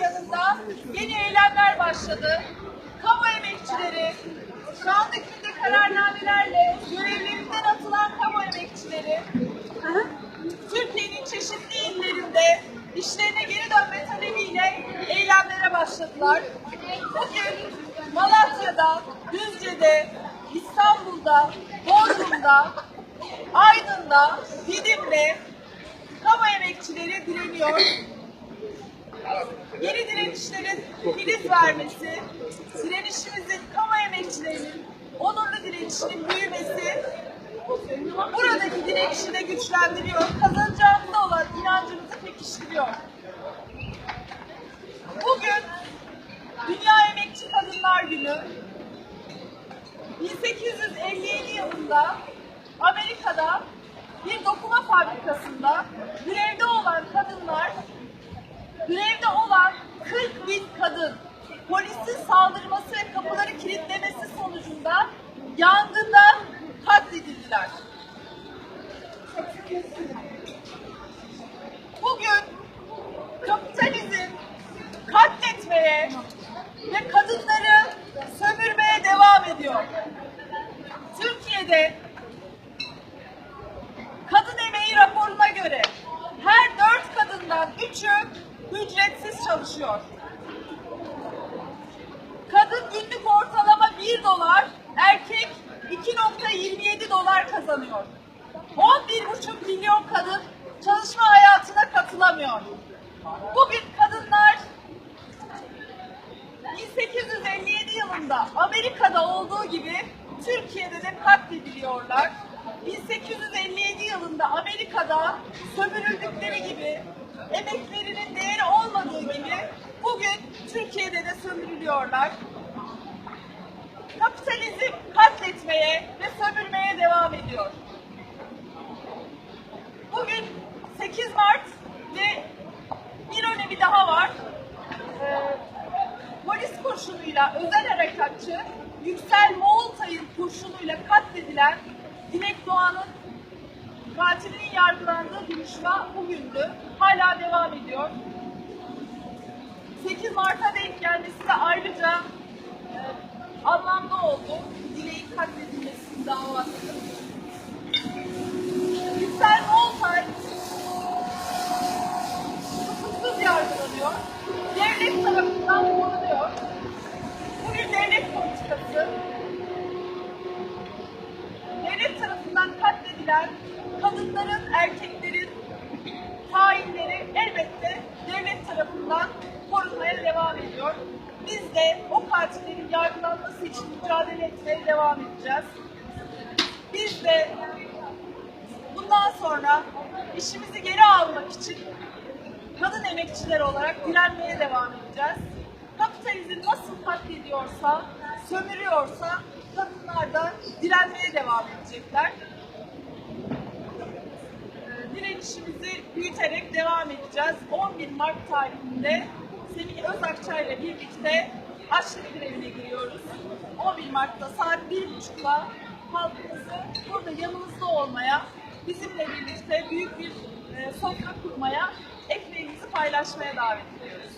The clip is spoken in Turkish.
yanında yeni eylemler başladı. Kamu emekçileri, şu anda hükümde kararnamelerle görevlerinden atılan kamu emekçileri, Türkiye'nin çeşitli illerinde işlerine geri dönme talebiyle eylemlere başladılar. Bugün Malatya'da, Düzce'de, İstanbul'da, Bodrum'da, Aydın'da, Didim'de kamu emekçileri direniyor. Yeni direnişlerin filiz vermesi, direnişimizin kamu emekçilerinin onurlu direnişinin büyümesi, buradaki direnişi de güçlendiriyor, kazanacağımıza olan inancımızı pekiştiriyor. Bugün Dünya Emekçi Kadınlar Günü 1857 yılında Amerika'da bir dokuma fabrikasında görevde olan kadınlar Görevde olan 40 bin kadın polisin saldırması ve kapıları kilitlemesi sonucunda yangında katledildiler. Bugün kapitalizm katletmeye ve kadınları sömürmeye devam ediyor. Türkiye'de kadın emeği raporuna göre her dört kadından üçü ücretsiz çalışıyor. Dolar, erkek 2.27 dolar kazanıyor. 11,5 milyon kadın çalışma hayatına katılamıyor. Bugün kadınlar 1857 yılında Amerika'da olduğu gibi Türkiye'de de katlediliyorlar. 1857 yılında Amerika'da sömürüldükleri gibi emeklerinin değeri olmadığı gibi bugün Türkiye'de de sömürülüyorlar. Kapitalizm katletmeye ve sömürmeye devam ediyor. Bugün 8 Mart ve bir önemi daha var. Ee, polis kurşunuyla özel harekatçı Yüksel Moğoltay'ın kurşunuyla katledilen Dilek Doğan'ın katilinin yargılandığı duruşma bugündü. Hala devam ediyor. 8 Mart'a denk gelmesi de ayrıca anlamlı oldu. Dilek'in katledilmesi davası. Yüksel Moğoltay tutuksuz yargılanıyor. Devlet tarafından korunuyor. Bu bir devlet politikası. Devlet tarafından katledilen kadınların, erkeklerin hainleri elbette devlet tarafından korunmaya devam ediyor. Biz de o katillerin yargılanması için mücadele etmeye devam edeceğiz. Biz de bundan sonra işimizi geri almak için kadın emekçiler olarak direnmeye devam edeceğiz. Kapitalizm nasıl katlediyorsa, sömürüyorsa kadınlar da direnmeye devam edecekler. Direnişimizi büyüterek devam edeceğiz. 11 Mart tarihinde Semih Özakça ile birlikte açlık grevine giriyoruz. 11 Mart'ta saat 1.30'da halkımızı burada yanımızda olmaya, bizimle birlikte büyük bir e, kurmaya, ekmeğimizi paylaşmaya davet ediyoruz.